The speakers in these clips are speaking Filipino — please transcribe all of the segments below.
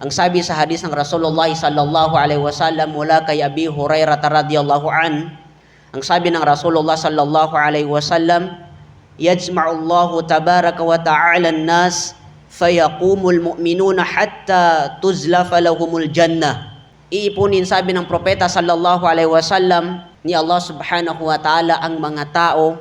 Ang sabi sa hadis ng Rasulullah sallallahu alaihi wasallam mula kay Abi Hurairah radhiyallahu an, ang sabi ng Rasulullah sallallahu alaihi wasallam, yajma'u Allahu tabaraka wa ta'ala an-nas fayaqumul mu'minuna hatta tuzlafa lahumul jannah. Iipunin sabi ng propeta sallallahu alaihi wasallam ni Allah subhanahu wa ta'ala ang mga tao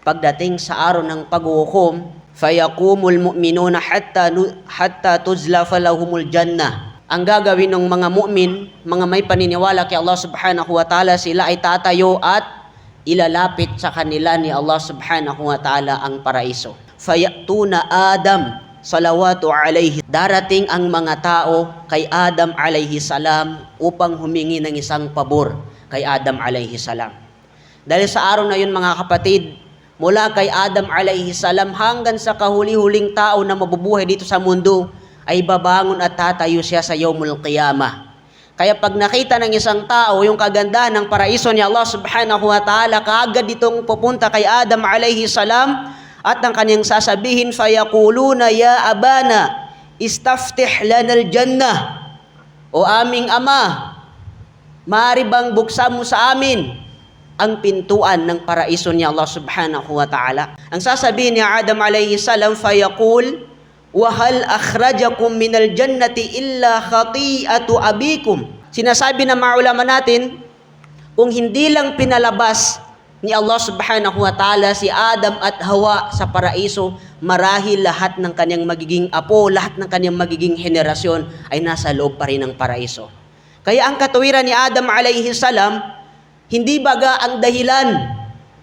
pagdating sa araw ng paghuhukom fayaqumul mu'minuna hatta hatta tuzlafa lahumul jannah. Ang gagawin ng mga mu'min, mga may paniniwala kay Allah subhanahu wa ta'ala, sila ay tatayo at ilalapit sa kanila ni Allah subhanahu wa ta'ala ang paraiso. Fayatuna Adam salawatu alayhi. Darating ang mga tao kay Adam alayhi salam upang humingi ng isang pabor kay Adam alayhi salam. Dahil sa araw na yun mga kapatid, mula kay Adam alayhi salam hanggang sa kahuli-huling tao na mabubuhay dito sa mundo, ay babangon at tatayo siya sa yawmul qiyamah. Kaya pag nakita ng isang tao yung kagandahan ng paraiso ni Allah subhanahu wa ta'ala, kaagad itong pupunta kay Adam alayhi salam at ang kanyang sasabihin, fayakuluna ya abana, istaftih lana jannah O aming ama, Maaari bang buksan mo sa amin ang pintuan ng paraiso ni Allah subhanahu wa ta'ala? Ang sasabihin ni Adam alayhi salam, fayaqul, وَهَلْ أَخْرَجَكُم مِّنَ الْجَنَّةِ إِلَّا خَطِيئَةُ أَبِيكُمْ Sinasabi ng mga ulama natin, kung hindi lang pinalabas ni Allah subhanahu wa ta'ala si Adam at Hawa sa paraiso, marahil lahat ng kanyang magiging apo, lahat ng kanyang magiging henerasyon ay nasa loob pa rin ng paraiso. Kaya ang katuwiran ni Adam alayhi salam, hindi baga ang dahilan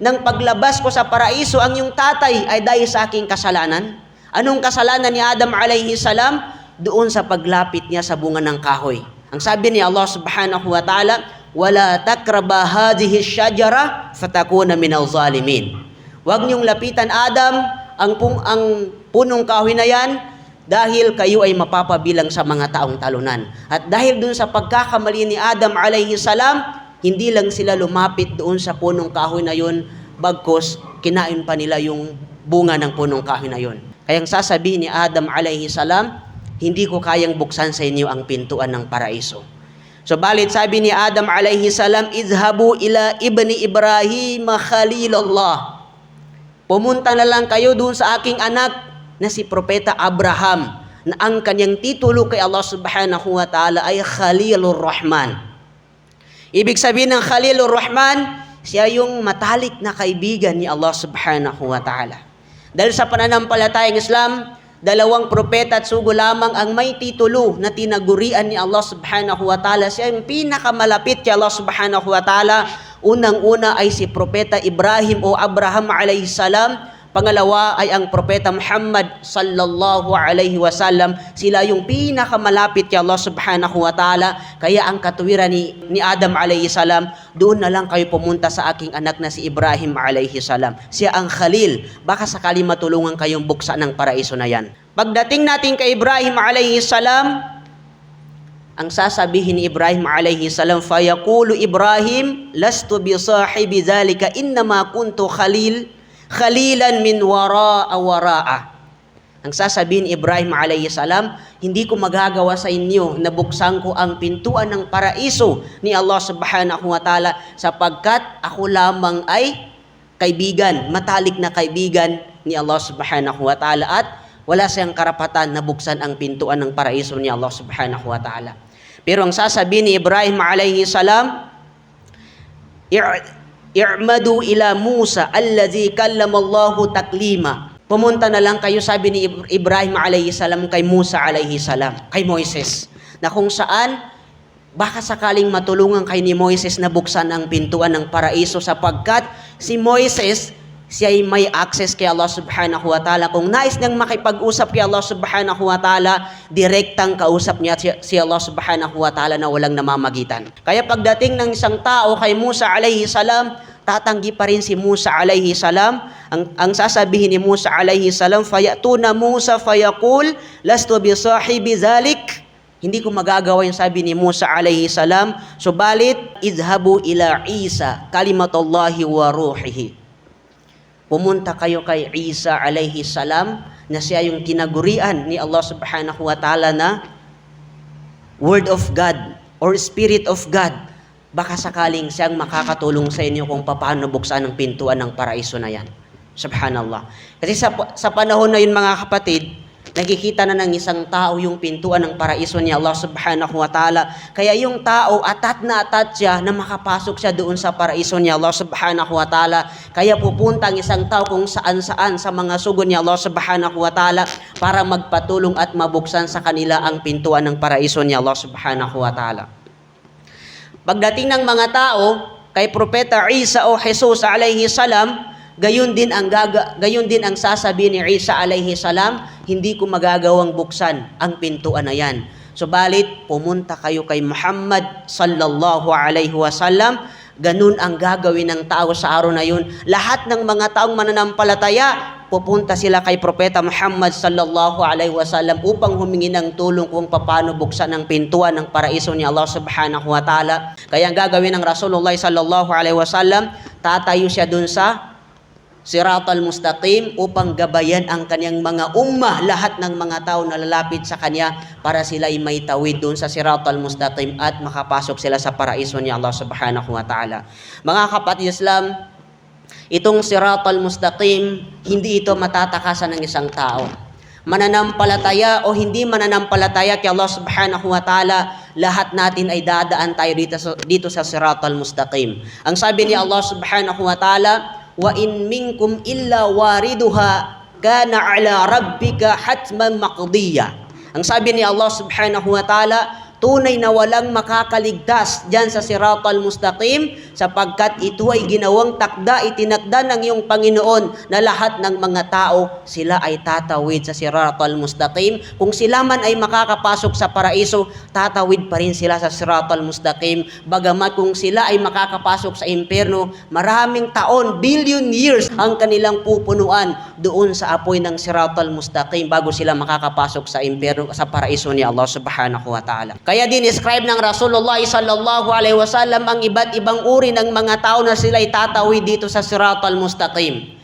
ng paglabas ko sa paraiso ang yung tatay ay dahil sa aking kasalanan? Anong kasalanan ni Adam alayhi salam? Doon sa paglapit niya sa bunga ng kahoy. Ang sabi ni Allah subhanahu wa ta'ala, wala takraba hadhihi syajara fatakuna minal zalimin. Huwag niyong lapitan Adam ang pung ang punong kahoy na yan dahil kayo ay mapapabilang sa mga taong talunan. At dahil dun sa pagkakamali ni Adam alayhi salam, hindi lang sila lumapit doon sa punong kahoy na yun, bagkos kinain pa nila yung bunga ng punong kahoy na yun. Kaya ang sasabihin ni Adam alayhi salam, hindi ko kayang buksan sa inyo ang pintuan ng paraiso. So balit sabi ni Adam alayhi salam, izhabu ila ibni Ibrahim khalilullah. Pumunta na lang kayo doon sa aking anak na si Propeta Abraham na ang kanyang titulo kay Allah subhanahu wa ta'ala ay Khalilur Rahman. Ibig sabihin ng Khalilur Rahman, siya yung matalik na kaibigan ni Allah subhanahu wa ta'ala. Dahil sa pananampalatayang Islam, dalawang propeta at sugo lamang ang may titulo na tinagurian ni Allah subhanahu wa ta'ala. Siya yung pinakamalapit kay Allah subhanahu wa ta'ala. Unang-una ay si Propeta Ibrahim o Abraham alayhi salam. Pangalawa ay ang Propeta Muhammad sallallahu alaihi wasallam. Sila yung pinakamalapit kay Allah subhanahu wa ta'ala. Kaya ang katuwiran ni, ni Adam alayhi salam, doon na lang kayo pumunta sa aking anak na si Ibrahim alayhi salam. Siya ang Khalil. Baka sakali matulungan kayong buksan ng paraiso na yan. Pagdating natin kay Ibrahim alayhi salam, ang sasabihin ni Ibrahim alayhi salam, fayaqulu Ibrahim, lastu bi sahibi dhalika, innama kuntu khalil, khalilan min wara'a wara'a. Ang sasabihin Ibrahim alayhi salam, hindi ko magagawa sa inyo na buksan ko ang pintuan ng paraiso ni Allah subhanahu wa ta'ala sapagkat ako lamang ay kaibigan, matalik na kaibigan ni Allah subhanahu wa ta'ala at wala siyang karapatan na buksan ang pintuan ng paraiso ni Allah subhanahu wa ta'ala. Pero ang sasabihin ni Ibrahim alayhi salam, "I- i'madu ila Musa alladhi kallama Allahu taklima. Pumunta na lang kayo, sabi ni Ib- Ibrahim alayhi salam kay Musa alayhi salam, kay Moises, na kung saan baka sakaling matulungan kay ni Moises na buksan ang pintuan ng paraiso sapagkat si Moises siya ay may access kay Allah subhanahu wa ta'ala. Kung nais niyang makipag-usap kay Allah subhanahu wa ta'ala, direktang kausap niya si- Allah subhanahu wa ta'ala na walang namamagitan. Kaya pagdating ng isang tao kay Musa alayhi salam, tatanggi pa rin si Musa alayhi salam. Ang, ang sasabihin ni Musa alayhi salam, fayatuna Musa fayaqul, lastu bi sahibi zalik, hindi ko magagawa yung sabi ni Musa alayhi salam. Subalit, idhabu ila Isa, kalimatullahi wa ruhihi. Pumunta kayo kay Isa alayhi salam na siya yung tinagurian ni Allah subhanahu wa ta'ala na Word of God or Spirit of God, baka sakaling siyang makakatulong sa inyo kung paano buksan ang pintuan ng paraiso na yan. Subhanallah. Kasi sa, sa panahon na yun mga kapatid, nakikita na ng isang tao yung pintuan ng paraiso ni Allah subhanahu wa ta'ala. Kaya yung tao, atat na atat siya na makapasok siya doon sa paraiso ni Allah subhanahu wa ta'ala. Kaya pupunta ang isang tao kung saan-saan sa mga sugo ni Allah subhanahu wa ta'ala para magpatulong at mabuksan sa kanila ang pintuan ng paraiso ni Allah subhanahu wa ta'ala. Pagdating ng mga tao kay Propeta Isa o Jesus alayhi salam, gayon din ang gaga, gayon din ang sasabihin ni Isa alayhi salam, hindi ko magagawang buksan ang pintuan na yan. Subalit, pumunta kayo kay Muhammad sallallahu alayhi wasallam, ganun ang gagawin ng tao sa araw na yun. Lahat ng mga taong mananampalataya, pupunta sila kay Propeta Muhammad sallallahu alaihi wasallam upang humingi ng tulong kung paano buksan ang pintuan ng paraiso ni Allah subhanahu wa ta'ala. Kaya ang gagawin ng Rasulullah sallallahu alaihi wasallam, tatayo siya dun sa Siratal Mustaqim upang gabayan ang kanyang mga ummah, lahat ng mga tao na lalapit sa kanya para sila ay may tawid doon sa Siratal Mustaqim at makapasok sila sa paraiso ni Allah subhanahu wa ta'ala. Mga kapatid Islam, Itong siratal mustaqim, hindi ito matatakasan ng isang tao. Mananampalataya o hindi mananampalataya kay Allah subhanahu wa ta'ala, lahat natin ay dadaan tayo dito sa, dito sa siratal mustaqim. Ang sabi ni Allah subhanahu wa ta'ala, wa in minkum illa wariduha kana ala rabbika hatman maqdiya. Ang sabi ni Allah subhanahu wa ta'ala, tunay na walang makakaligtas dyan sa siratal mustaqim sapagkat ito ay ginawang takda, itinakda ng iyong Panginoon na lahat ng mga tao sila ay tatawid sa siratal mustaqim. Kung sila man ay makakapasok sa paraiso, tatawid pa rin sila sa siratal mustaqim. Bagamat kung sila ay makakapasok sa impyerno, maraming taon, billion years ang kanilang pupunuan doon sa apoy ng siratal mustaqim bago sila makakapasok sa impyerno sa paraiso ni Allah subhanahu wa ta'ala. Kaya din describe ng Rasulullah sallallahu alaihi wasallam ang iba't ibang uri ng mga tao na sila ay tatawid dito sa siratal mustaqim.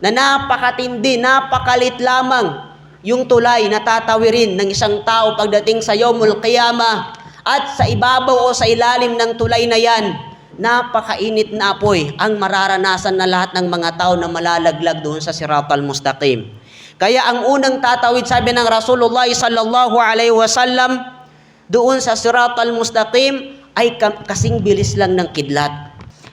Na napakatindi, napakalit lamang yung tulay na tatawirin ng isang tao pagdating sa Yomul Qiyamah at sa ibabaw o sa ilalim ng tulay na yan, napakainit na apoy ang mararanasan na lahat ng mga tao na malalaglag doon sa siratal mustaqim. Kaya ang unang tatawid, sabi ng Rasulullah sallallahu alaihi wasallam, doon sa siratal mustaqim ay kasing bilis lang ng kidlat.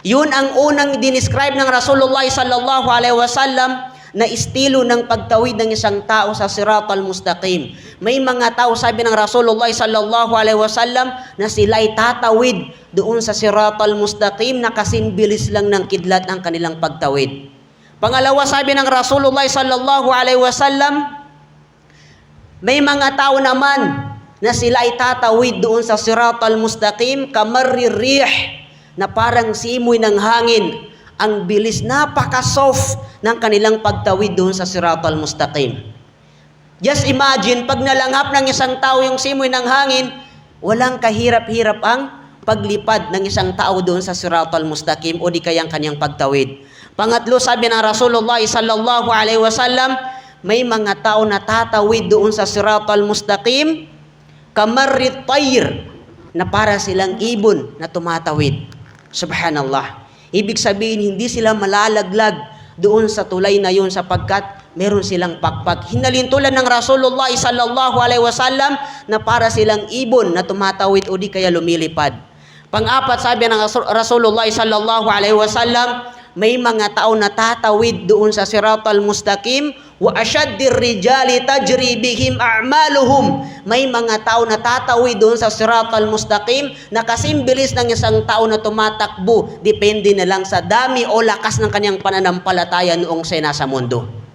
Yun ang unang dinescribe ng Rasulullah sallallahu alaihi wasallam na estilo ng pagtawid ng isang tao sa siratal mustaqim. May mga tao, sabi ng Rasulullah sallallahu alaihi wasallam, na sila ay tatawid doon sa siratal mustaqim na kasing bilis lang ng kidlat ang kanilang pagtawid. Pangalawa, sabi ng Rasulullah sallallahu alaihi wasallam, may mga tao naman na sila ay tatawid doon sa siratal mustaqim kamaririh na parang simoy ng hangin. Ang bilis napaka-soft ng kanilang pagtawid doon sa siratal mustaqim just imagine pag nalanghap ng isang tao yung simoy ng hangin walang kahirap-hirap ang paglipad ng isang tao doon sa siratal mustaqim o di kayang kanyang pagtawid. Pangatlo sabi ng Rasulullah sallallahu alaihi wasallam may mga tao na tatawid doon sa siratal mustaqim kamarrit tayr na para silang ibon na tumatawid. Subhanallah. Ibig sabihin, hindi sila malalaglag doon sa tulay na yun sapagkat meron silang pakpak. Hinalintulan ng Rasulullah sallallahu alaihi wasallam na para silang ibon na tumatawid o di kaya lumilipad. Pang-apat sabi ng Rasulullah sallallahu alaihi wasallam, may mga tao na tatawid doon sa siratal mustaqim wa ashaddir rijali tajri bihim a'maluhum may mga tao na tatawid doon sa siratal mustaqim na kasimbilis ng isang tao na tumatakbo depende na lang sa dami o lakas ng kanyang pananampalataya noong siya nasa mundo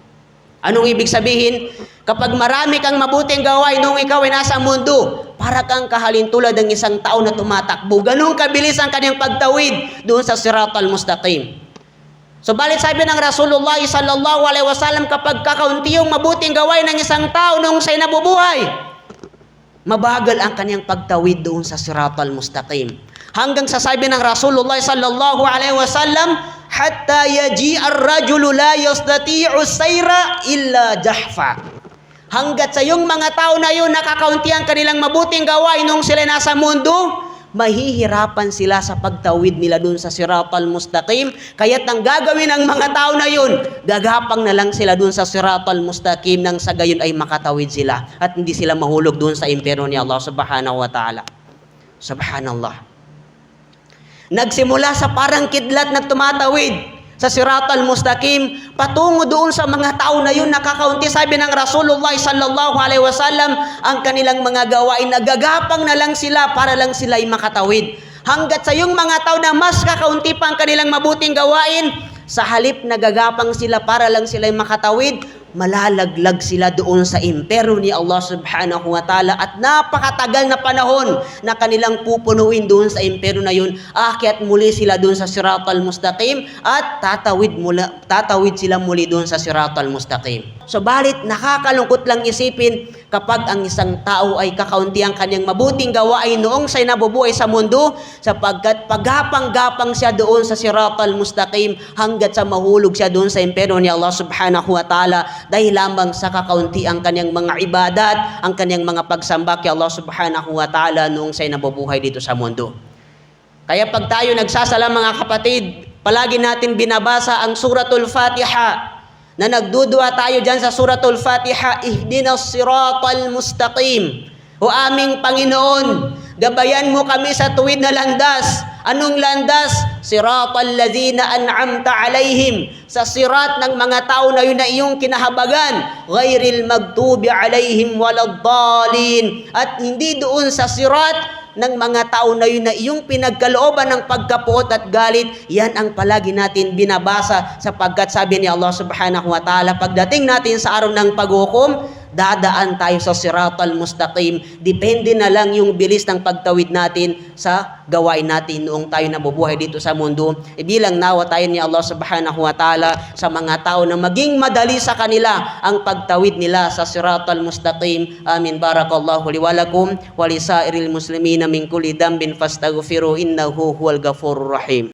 Anong ibig sabihin? Kapag marami kang mabuting gawain nung ikaw ay nasa mundo, para kang kahalintulad ng isang tao na tumatakbo. Ganun kabilis ang kanyang pagtawid doon sa siratal mustaqim. So balit sabi ng Rasulullah sallallahu alaihi wasallam kapag kakaunti yung mabuting gawain ng isang tao nung siya'y nabubuhay, mabagal ang kanyang pagtawid doon sa siratal mustaqim. Hanggang sa sabi ng Rasulullah sallallahu alaihi wasallam, hatta yaji ar-rajulu la yastati'u sayra illa jahfa. Hanggat sa yung mga tao na yun nakakaunti ang kanilang mabuting gawain nung sila nasa mundo, mahihirapan sila sa pagtawid nila dun sa siratal mustaqim. Kaya't ang gagawin ng mga tao na yun, gagapang na lang sila dun sa siratal mustaqim nang sa gayon ay makatawid sila at hindi sila mahulog dun sa impyerno ni Allah subhanahu wa ta'ala. Subhanallah. Nagsimula sa parang kidlat na tumatawid sa siratal mustaqim patungo doon sa mga tao na yun nakakaunti. Sabi ng Rasulullah sallallahu alaihi wasallam ang kanilang mga gawain nagagapang na lang sila para lang sila ay makatawid. Hanggat sa yung mga tao na mas kakaunti pa ang kanilang mabuting gawain sa halip nagagapang sila para lang sila ay makatawid malalaglag sila doon sa impero ni Allah subhanahu wa ta'ala at napakatagal na panahon na kanilang pupunuin doon sa impero na yun. Akyat muli sila doon sa siratal mustaqim at tatawid, mula, tatawid sila muli doon sa siratal mustaqim. So balit nakakalungkot lang isipin kapag ang isang tao ay kakaunti ang kanyang mabuting gawain noong siya'y nabubuhay sa mundo sapagkat paghapang-gapang siya doon sa siratal mustaqim hanggat sa mahulog siya doon sa impero ni Allah subhanahu wa ta'ala dahil lamang sa kakaunti ang kanyang mga ibadat, ang kanyang mga pagsamba kay Allah subhanahu wa ta'ala noong siya'y nabubuhay dito sa mundo. Kaya pag tayo nagsasala mga kapatid, palagi natin binabasa ang suratul Fatiha na nagdudua tayo dyan sa suratul Fatiha, ihdinas siratal mustaqim. O aming Panginoon, gabayan mo kami sa tuwid na landas. Anong landas? Siratal ladzina an'amta alaihim. Sa sirat ng mga tao na yun na iyong kinahabagan. Ghairil magtubi alaihim waladdalin. At hindi doon sa sirat ng mga tao na yun na iyong pinagkalooban ng pagkapuot at galit, yan ang palagi natin binabasa sapagkat sabi ni Allah subhanahu wa ta'ala, pagdating natin sa araw ng paghukom, dadaan tayo sa siratal mustaqim. Depende na lang yung bilis ng pagtawid natin sa gawain natin noong tayo nabubuhay dito sa mundo. Ibilang nawa tayo ni Allah subhanahu wa ta'ala sa mga tao na maging madali sa kanila ang pagtawid nila sa siratal mustaqim. Amin. Barakallahu liwalakum walisairil muslimina min kulli dambin fastaghfiru innahu huwal ghafurur rahim.